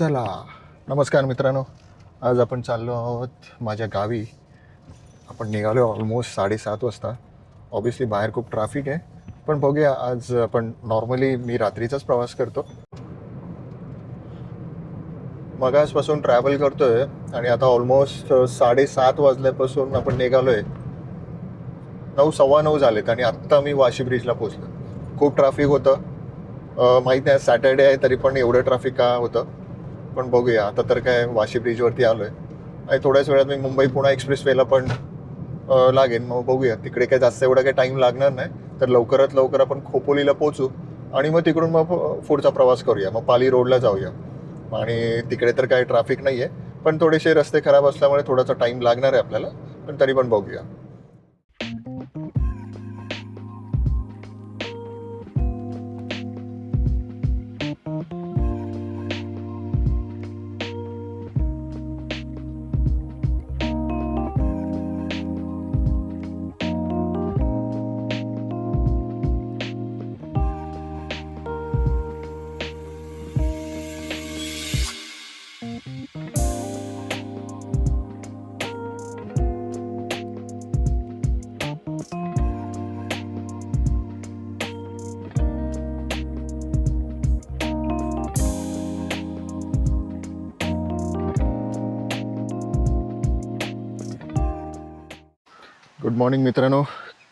चला. नमस्कार मित्रांनो. आज आपण चाललो आहोत माझ्या गावी. आपण निघालो ऑलमोस्ट साडेसात वाजता. ऑब्विसली बाहेर खूप ट्रॅफिक आहे. पण बघूया आज आपण नॉर्मली मी रात्रीचाच प्रवास करतो. मगासपासून ट्रॅव्हल करतोय आणि आता ऑलमोस्ट साडेसात वाजल्यापासून आपण निघालो आहे नऊ सव्वा नऊ झालेत आणि आत्ता मी वाशी ब्रिजला पोचलो खूप ट्रॅफिक होतं. माहीत नाही सॅटर्डे आहे तरी पण एवढं ट्रॅफिक का होतं? पण बघूया. आता तर काय वाशी ब्रिजवरती आलो आहे आणि थोड्याच वेळात मी मुंबई पुणे एक्सप्रेसवेला पण लागेल मग बघूया. तिकडे काय जास्त एवढा काही टाईम लागणार नाही. तर लवकरात लवकर आपण खोपोलीला पोचू आणि मग तिकडून मग पुढचा प्रवास करूया. मग पाली रोडला जाऊया. आणि तिकडे तर काही ट्रॅफिक नाही आहे पण थोडेसे रस्ते खराब असल्यामुळे थोडासा टाईम लागणार आहे आपल्याला. पण तरी पण बघूया. गुड मॉर्निंग मित्रांनो.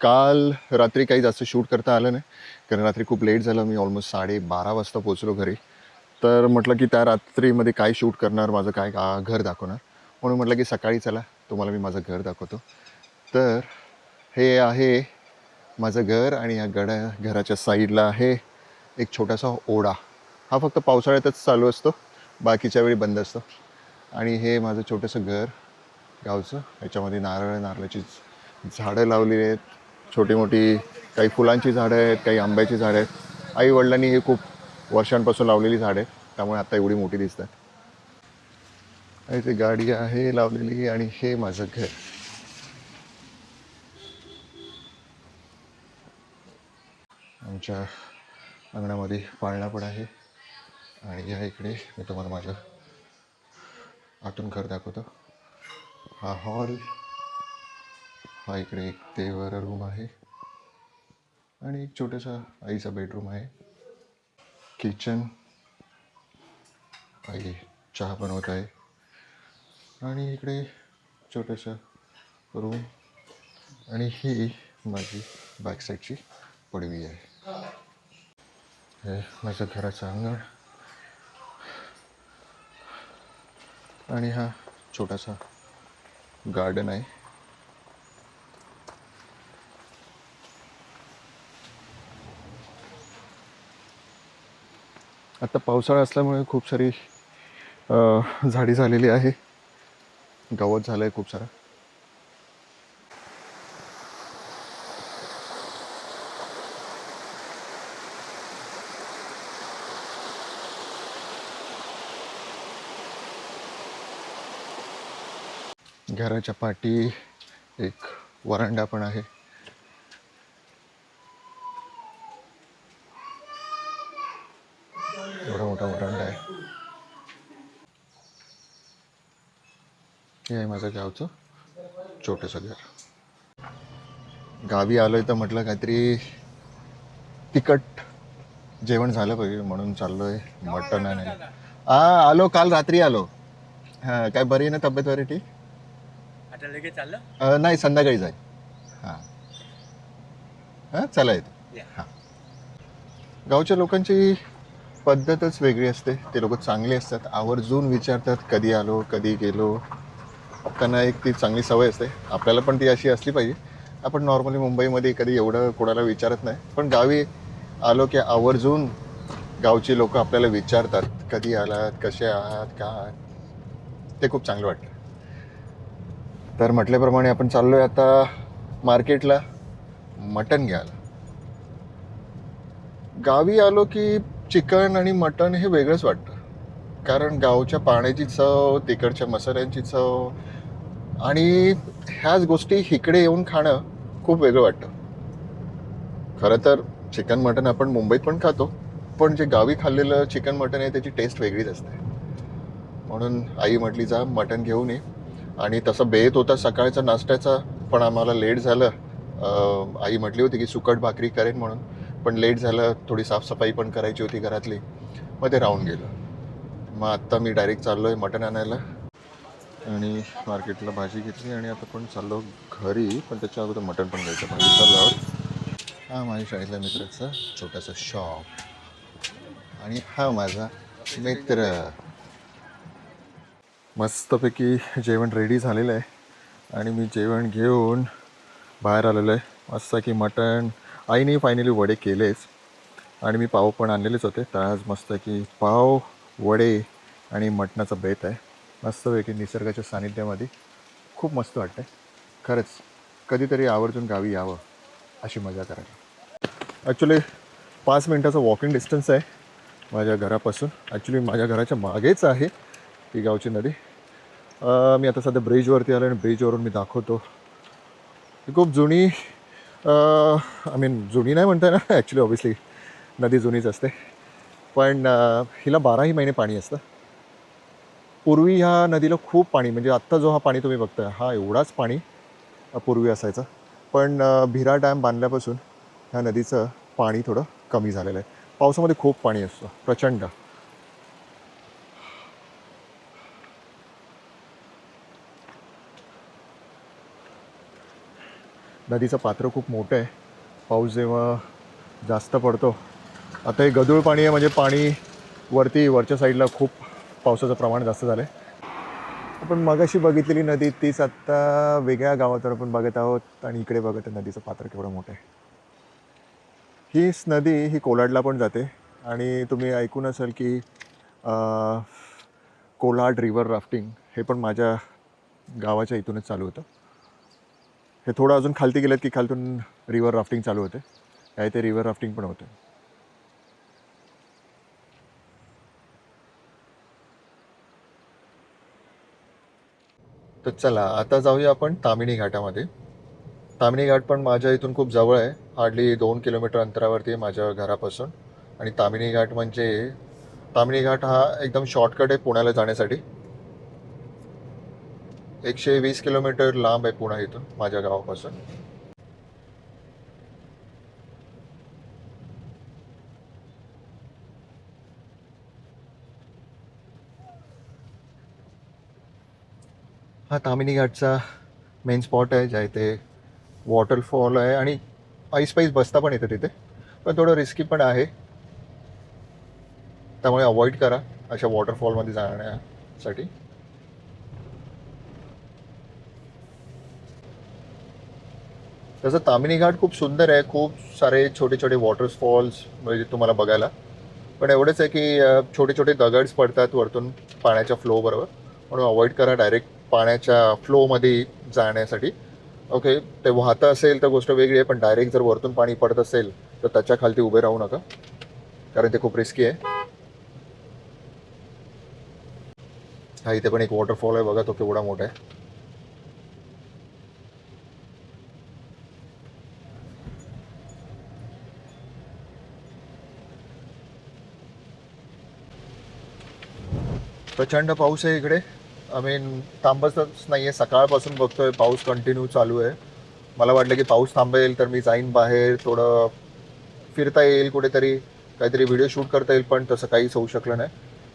काल रात्री काही जास्त शूट करता आलं नाही. कारण रात्री खूप लेट झालं. मी ऑलमोस्ट साडेबारा वाजता पोचलो घरी. तर म्हटलं की त्या रात्रीमध्ये काय शूट करणार माझं काय का घर दाखवणार? म्हणून म्हटलं की सकाळी चला तुम्हाला मी माझं घर दाखवतो. तर हे आहे माझं घर आणि या गड्या घराच्या साईडला आहे एक छोटासा ओढा. हा फक्त पावसाळ्यातच चालू असतो. बाकीच्या वेळी बंद असतो. आणि हे माझं छोटंसं घर गावचं. याच्यामध्ये नारळ नारळाची झाडं लावलेली आहेत. छोटी मोठी काही फुलांची झाडं आहेत काही आंब्याची झाडं आहेत. आई वडिलांनी हे खूप वर्षांपासून लावलेली झाडं आहेत. त्यामुळे आता एवढी मोठी दिसतात. आणि ती गाडी आहे लावलेली आणि हे माझं घर. आमच्या अंगणामध्ये पाळणा पण आहे. आणि या इकडे मी तुम्हाला माझं आतून घर दाखवतो. हा हॉल. हा इकडे एक देवर रूम आहे. आणि एक छोटासा आईचा बेडरूम आहे. किचन आई चहा बनवत आहे. आणि इकडे छोटंसं रूम आणि ही माझी बॅक साईडची पडवी आहे. हे माझं घराचं अंगण. आणि हा छोटासा गार्डन आहे. आता पावसाळा असल्यामुळे खूप सारी झाडी झालेली आहे. गवत झालं आहे खूप सारं. घराच्या पाठी एक वरांडा पण आहे एवढा मोठा वरांडा आहे. हे आहे माझं गावचं छोटंसं घर. गावी आलोय तर म्हटलं काहीतरी तिखट जेवण झालं पाहिजे म्हणून चाललोय. मटण आणि हा आलो काल रात्री आलो. हां काय बरी आहे ना तब्येत बरी ठीक? आता लगेच चाललं? अ, नाही संध्याकाळी जाईल हां. हां चला येतो. हां. गावच्या लोकांची पद्धतच वेगळी असते. ते लोक चांगले असतात. आवर्जून विचारतात कधी आलो? कधी गेलो? त्यांना एक ती चांगली सवय असते. आपल्याला पण ती अशी असली पाहिजे. आपण नॉर्मली मुंबईमध्ये कधी एवढं कोणाला विचारत नाही. पण गावी आलो की आवर्जून गावची लोक आपल्याला विचारतात कधी आलात? कसे आहात? का? ते खूप चांगलं वाटतं. तर म्हटल्याप्रमाणे आपण चाललोय आता मार्केटला. मटण घ्यायला. गावी आलो की चिकन आणि मटण हे वेगळंच वाटतं. कारण गावच्या पाण्याची चव तिकडच्या मसाल्यांची चव आणि ह्याच गोष्टी इकडे येऊन खाणं खूप वेगळं वाटतं. खरं तर चिकन मटण आपण मुंबईत पण खातो पण जे गावी खाल्लेलं चिकन मटण आहे त्याची टेस्ट वेगळीच असते. म्हणून आई म्हटली जा मटण घेऊन ये. आणि तसं बेत होता सकाळचा नाश्त्याचा पण आम्हाला लेट झालं. आई म्हटली होती की सुकट भाकरी करेन म्हणून. पण लेट झालं थोडी साफसफाई पण करायची होती घरातली मग ते राहून गेलं. मग आत्ता मी डायरेक्ट चाललो आहे मटण आणायला. आणि मार्केटला भाजी घेतली आणि आता पण चाललो घरी पण त्याच्या अगोदर मटण पण घ्यायचं भाजी चाललो आहोत. हा माझ्या शाळेतल्या मित्राचा छोटासा शॉप आणि हा माझा मित्र. मस्तपैकी जेवण रेडी झालेलं आहे. आणि मी जेवण घेऊन बाहेर आलेलो आहे. मस्त की मटण आईने फायनली वडे केलेच. आणि मी पाव पण आणलेलेच होते. तर आज मस्त की पाव वडे आणि मटणाचा बेत आहे. मस्तपैकी निसर्गाच्या सानिध्यामध्ये खूप मस्त वाटतं खरंच कधीतरी आवर्जून गावी यावं अशी मजा करायला. ॲक्च्युली पाच मिनटाचं वॉकिंग डिस्टन्स आहे माझ्या घरापासून. ॲक्च्युली माझ्या घराच्या मागेच आहे ही गावची नदी. मी आता सध्या ब्रिजवरती आलो आणि ब्रिजवरून मी दाखवतो. ही खूप जुनी आय मीन जुनी नाही म्हणता ना ॲक्च्युली ऑब्विसली नदी जुनीच असते. पण हिला बाराही महिने पाणी असतं. पूर्वी ह्या नदीला खूप पाणी म्हणजे आत्ता जो हा पाणी तुम्ही बघताय हा एवढाच पाणी पूर्वी असायचा. पण भिरा डॅम बांधल्यापासून ह्या नदीचं पाणी थोडं कमी झालेलं आहे. पावसामध्ये खूप पाणी असतं प्रचंड. नदीचं पात्र खूप मोठं आहे. पाऊस जेव्हा जास्त पडतो आता हे गदूळ पाणी आहे म्हणजे पाणी वरती वरच्या साईडला खूप पावसाचं प्रमाण जास्त झालं आहे आपण मगाशी बघितलेली नदी तीच आत्ता वेगळ्या गावातून आपण बघत आहोत आणि इकडे बघत आहे नदीचं पात्र केवढं मोठं आहे. हीच नदी ही कोलाडला पण जाते. आणि तुम्ही ऐकून असाल की कोलाड रिव्हर राफ्टिंग हे पण माझ्या गावाच्या इथूनच चालू होतं. हे थोडं अजून खालती गेलं की खालतून रिव्हर राफ्टिंग चालू होते. या इथे रिव्हर राफ्टिंग पण होते. तर चला आता जाऊया आपण तामिनी घाटामध्ये. तामिणी घाट पण माझ्या इथून खूप जवळ आहे. हार्डली दोन किलोमीटर अंतरावरती आहे माझ्या घरापासून. आणि तामिनी घाट म्हणजे तामिनी घाट हा एकदम शॉर्टकट आहे पुण्याला जाण्यासाठी. एकशे वीस किलोमीटर लांब आहे पुणे इथून माझ्या गावापासून. हा तामिनी घाटचा मेन स्पॉट आहे ज्या इथे वॉटरफॉल आहे आणि आईस पाईस बसता पण येतं तिथे पण थोडं रिस्की पण आहे. त्यामुळे अवॉइड करा अशा वॉटरफॉलमध्ये जाण्यासाठी. तसं तामिनी घाट खूप सुंदर आहे. खूप सारे छोटे छोटे वॉटरफॉल्स म्हणजे तुम्हाला बघायला. पण एवढंच आहे की छोटे छोटे दगड्स पडतात वरतून पाण्याच्या फ्लो बरोबर. म्हणून अवॉइड करा डायरेक्ट पाण्याच्या फ्लोमध्ये जाण्यासाठी. ओके ते वाहतं असेल तर गोष्ट वेगळी आहे पण डायरेक्ट जर वरतून पाणी पडत असेल तर त्याच्या खालती उभे राहू नका. कारण ते खूप रिस्की आहे. हा इथे पण एक वॉटरफॉल आहे बघा तो केवढा मोठा आहे. प्रचंड पाऊस आहे इकडे. आय मीन थांबतच नाही आहे सकाळपासून बघतोय पाऊस कंटिन्यू चालू आहे. मला वाटलं की पाऊस थांबेल तर मी जाईन बाहेर थोडं फिरता येईल कुठेतरी काहीतरी व्हिडिओ शूट करता येईल पण तसं काहीच होऊ शकलं नाही.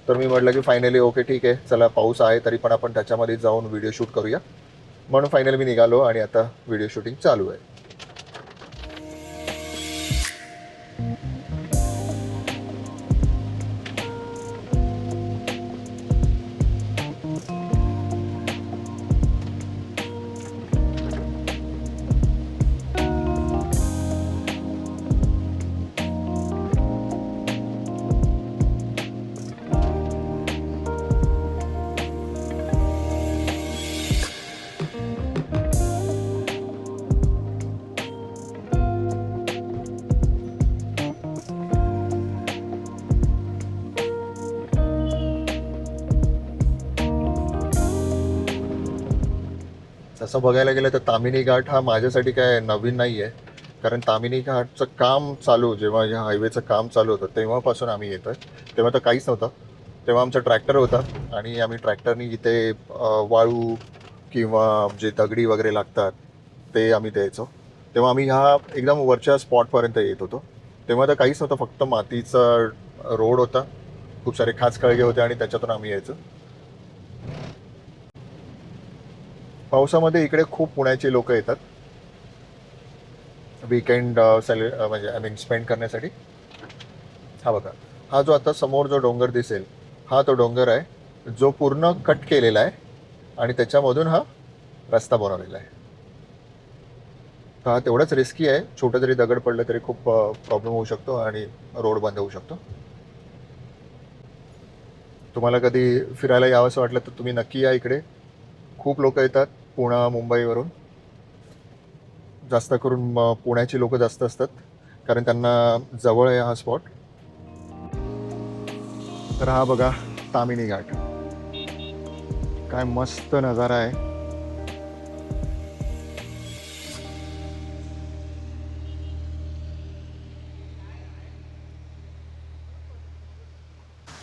तर मी म्हटलं की फायनली ओके ठीक आहे चला पाऊस आहे तरी पण आपण त्याच्यामध्ये जाऊन व्हिडिओ शूट करूया. म्हणून फायनली मी निघालो आणि आता व्हिडिओ शूटिंग चालू आहे. तसं बघायला गेलं तर तामिनी घाट हा माझ्यासाठी काय नवीन नाही आहे. कारण तामिनी घाटचं काम चालू जेव्हा या हायवेचं काम चालू होतं तेव्हापासून आम्ही येतो आहे तेव्हा तर काहीच नव्हतं. तेव्हा आमचा ट्रॅक्टर होता आणि आम्ही ट्रॅक्टरनी इथे वाळू किंवा जे दगडी वगैरे लागतात ते आम्ही द्यायचो. तेव्हा आम्ही ह्या एकदम वरच्या स्पॉटपर्यंत येत होतो. तेव्हा तर काहीच नव्हतं फक्त मातीचा रोड होता. खूप सारे खाच कळगे होते आणि त्याच्यातून आम्ही यायचो. पावसामध्ये इकडे खूप पुण्याचे लोक येतात. विकेंड सेले uh, uh, म्हणजे आय मीन स्पेंड करण्यासाठी. हा बघा हा जो आता समोर जो डोंगर दिसेल हा तो डोंगर आहे जो पूर्ण कट केलेला आहे आणि त्याच्यामधून हा रस्ता बनवलेला आहे. तर हा तेवढाच रिस्की आहे छोटं जरी दगड पडलं तरी खूप uh, प्रॉब्लेम होऊ शकतो आणि रोड बंद होऊ शकतो. तुम्हाला कधी फिरायला यावंसं वाटलं तर तुम्ही नक्की या इकडे. खूप लोक येतात. पुणा मुंबईवरून. जास्त करून म, पुण्याची लोक जास्त असतात. कारण त्यांना जवळ आहे हा स्पॉट तर हा बघा तामिनी घाट. काय मस्त नजारा आहे.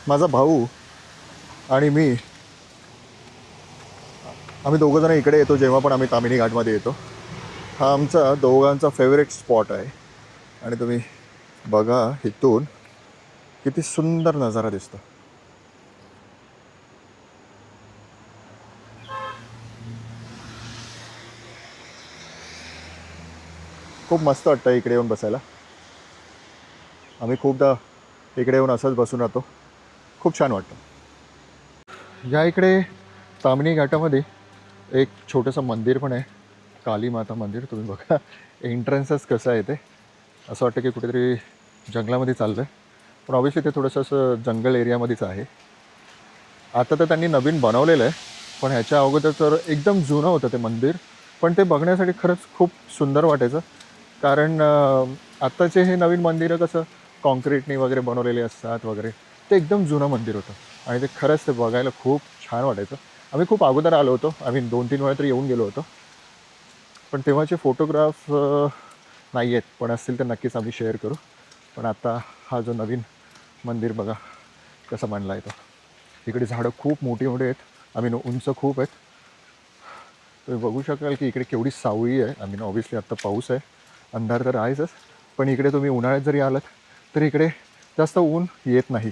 माझा भाऊ आणि मी आम्ही दोघंजणं इकडे येतो जेव्हा पण आम्ही तामिनी घाटमध्ये येतो. हा आमचा दोघांचा फेवरेट स्पॉट आहे. आणि तुम्ही बघा इथून किती सुंदर नजारा दिसतो. खूप मस्त वाटतं इकडे येऊन बसायला. आम्ही खूपदा इकडे येऊन असंच बसून राहतो. खूप छान वाटतं. या इकडे तामिनी घाटामध्ये एक छोटंसं मंदिर पण आहे. काली माता मंदिर तुम्ही बघा. एंट्रन्सच कसं आहे ते. असं वाटतं की कुठेतरी जंगलामध्ये चाललं आहे पण ऑब्विसली ते थोडंसं असं जंगल एरियामध्येच आहे. आता तर त्यांनी नवीन बनवलेलं आहे. पण ह्याच्या अगोदर तर एकदम जुनं होतं ते मंदिर. पण ते बघण्यासाठी खरंच खूप सुंदर वाटायचं. कारण आत्ताचे हे नवीन मंदिरं कसं कॉन्क्रीटनी वगैरे बनवलेले असतात वगैरे ते एकदम जुनं मंदिर होतं. आणि ते खरंच ते बघायला खूप छान वाटायचं. आम्ही खूप अगोदर आलो होतो. आम्ही दोन तीन वेळा तरी येऊन गेलो होतो. पण तेव्हाचे फोटोग्राफ नाही आहेत पण असतील तर नक्कीच आम्ही शेअर करू. पण आता हा जो नवीन मंदिर बघा कसं मांडला आहे तो. इकडे झाडं खूप मोठी मोठी आहेत आम्ही उंच खूप आहेत. तुम्ही बघू शकाल की इकडे केवढी सावळी आहे. आय मीन ऑब्व्हियसली आत्ता पाऊस आहे. अंधार तर आहेच पण इकडे तुम्ही उन्हाळ्यात जरी आलात तर इकडे जास्त ऊन येत नाही.